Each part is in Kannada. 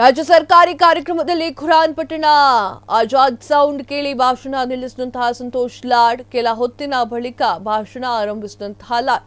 ರಾಜ್ಯ ಸರ್ಕಾರಿ ಕಾರ್ಯಕ್ರಮದಲ್ಲಿ ಖುರಾನ್ ಪಟ್ಟಣ. ಆಜಾದ್ ಸೌಂಡ್ ಕೇಳಿ ಭಾಷಣ ನಿಲ್ಲಿಸಿದಂತಹ ಸಂತೋಷ್ ಲಾಡ್. ಕೆಲ ಹೊತ್ತಿನ ಬಳಿಕ ಭಾಷಣ ಆರಂಭಿಸಿದಂತಹ ಲಾಡ್.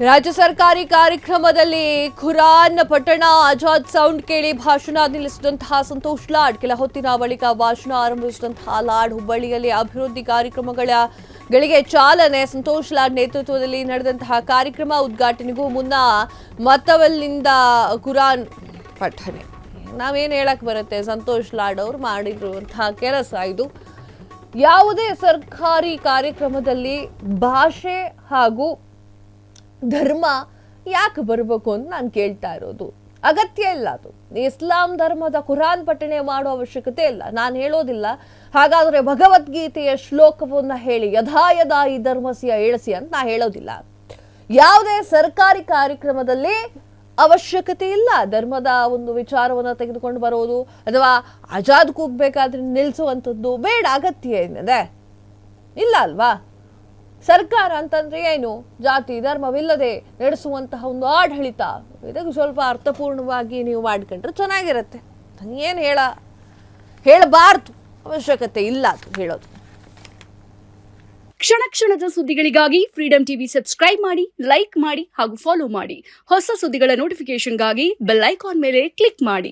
ರಾಜ್ಯ ಸರ್ಕಾರಿ ಕಾರ್ಯಕ್ರಮದಲ್ಲಿ ಖುರಾನ್ ಪಟ್ಟಣ ಆಜಾದ್ ಸೌಂಡ್ ಕೇಳಿ ಭಾಷಣ ನಿಲ್ಲಿಸಿದಂತಹ ಸಂತೋಷ್ ಲಾಡ್. ಕೆಲ ಹೊತ್ತಿನ ಬಳಿಕ ಭಾಷಣ ಆರಂಭಿಸಿದಂತಹ ಲಾಡ್ ಹುಬ್ಬಳ್ಳಿಯಲ್ಲಿ ಅಭಿವೃದ್ಧಿ ಕಾರ್ಯಕ್ರಮಗಳ ಗಳಿಗೆ ಚಾಲನೆ. ಸಂತೋಷ್ ಲಾಡ್ ನೇತೃತ್ವದಲ್ಲಿ ನಡೆದಂತಹ ಕಾರ್ಯಕ್ರಮ ಉದ್ಘಾಟನೆಗೂ ಮುನ್ನ ಮತವಲ್ಲಿಂದ ಖುರಾನ್ ಪಠನೆ. ನಾವೇನು ಹೇಳಕ್ ಬರುತ್ತೆ? ಸಂತೋಷ್ ಲಾಡ್ ಅವರು ಮಾಡಿರುವಂತಹ ಕೆಲಸ ಇದು. ಯಾವುದೇ ಸರ್ಕಾರಿ ಕಾರ್ಯಕ್ರಮದಲ್ಲಿ ಭಾಷೆ ಹಾಗೂ ಧರ್ಮ ಯಾಕೆ ಬರಬೇಕು ಅಂತ ನಾನು ಕೇಳ್ತಾ ಇರೋದು. ಅಗತ್ಯ ಇಲ್ಲ ಅದು. ಇಸ್ಲಾಂ ಧರ್ಮದ ಕುರಾನ್ ಪಠಣೆ ಮಾಡೋ ಅವಶ್ಯಕತೆ ಇಲ್ಲ. ನಾನು ಹೇಳೋದಿಲ್ಲ. ಹಾಗಾದರೆ ಭಗವದ್ಗೀತೆಯ ಶ್ಲೋಕವನ್ನು ಹೇಳಿ, ಯಥಾ ಯದಾ ಈ ಧರ್ಮಸಿಯ ಏಳಸಿ ಅಂತ ನಾ ಹೇಳೋದಿಲ್ಲ. ಯಾವುದೇ ಸರ್ಕಾರಿ ಕಾರ್ಯಕ್ರಮದಲ್ಲಿ ಅವಶ್ಯಕತೆ ಇಲ್ಲ. ಧರ್ಮದ ಒಂದು ವಿಚಾರವನ್ನು ತೆಗೆದುಕೊಂಡು ಬರೋದು, ಅಥವಾ ಆಜಾದ್ ಕೂಗ್ಬೇಕಾದ್ರೆ ನಿಲ್ಲಿಸುವಂಥದ್ದು ಬೇಡ. ಅಗತ್ಯ ಏನಿದೆ? ಇಲ್ಲ ಅಲ್ವಾ? ಸರ್ಕಾರ ಅಂತಂದ್ರೆ ಏನು? ಜಾತಿ ಧರ್ಮವಿಲ್ಲದೆ ನಡೆಸುವಂತಹ ಒಂದು ಆಡಳಿತ. ಇದಕ್ಕೆ ಸ್ವಲ್ಪ ಅರ್ಥಪೂರ್ಣವಾಗಿ ನೀವು ಮಾಡ್ಕೊಂಡ್ರೆ ಚೆನ್ನಾಗಿರುತ್ತೆ. ಏನು ಹೇಳ, ಹೇಳಬಾರ್ದು. ಅವಶ್ಯಕತೆ ಇಲ್ಲ ಅದು ಹೇಳೋದು. ಕ್ಷಣ ಕ್ಷಣದ ಸುದ್ದಿಗಳಿಗಾಗಿ ಫ್ರೀಡಂ ಟಿವಿ ಸಬ್ಸ್ಕ್ರೈಬ್ ಮಾಡಿ ಲೈಕ್ ಮಾಡಿ ಹಾಗೂ ಫಾಲೋ ಮಾಡಿ. ಹೊಸ ಸುದ್ದಿಗಳ ನೋಟಿಫಿಕೇಶನ್ಗಾಗಿ ಬೆಲ್ ಐಕಾನ್ ಮೇಲೆ ಕ್ಲಿಕ್ ಮಾಡಿ.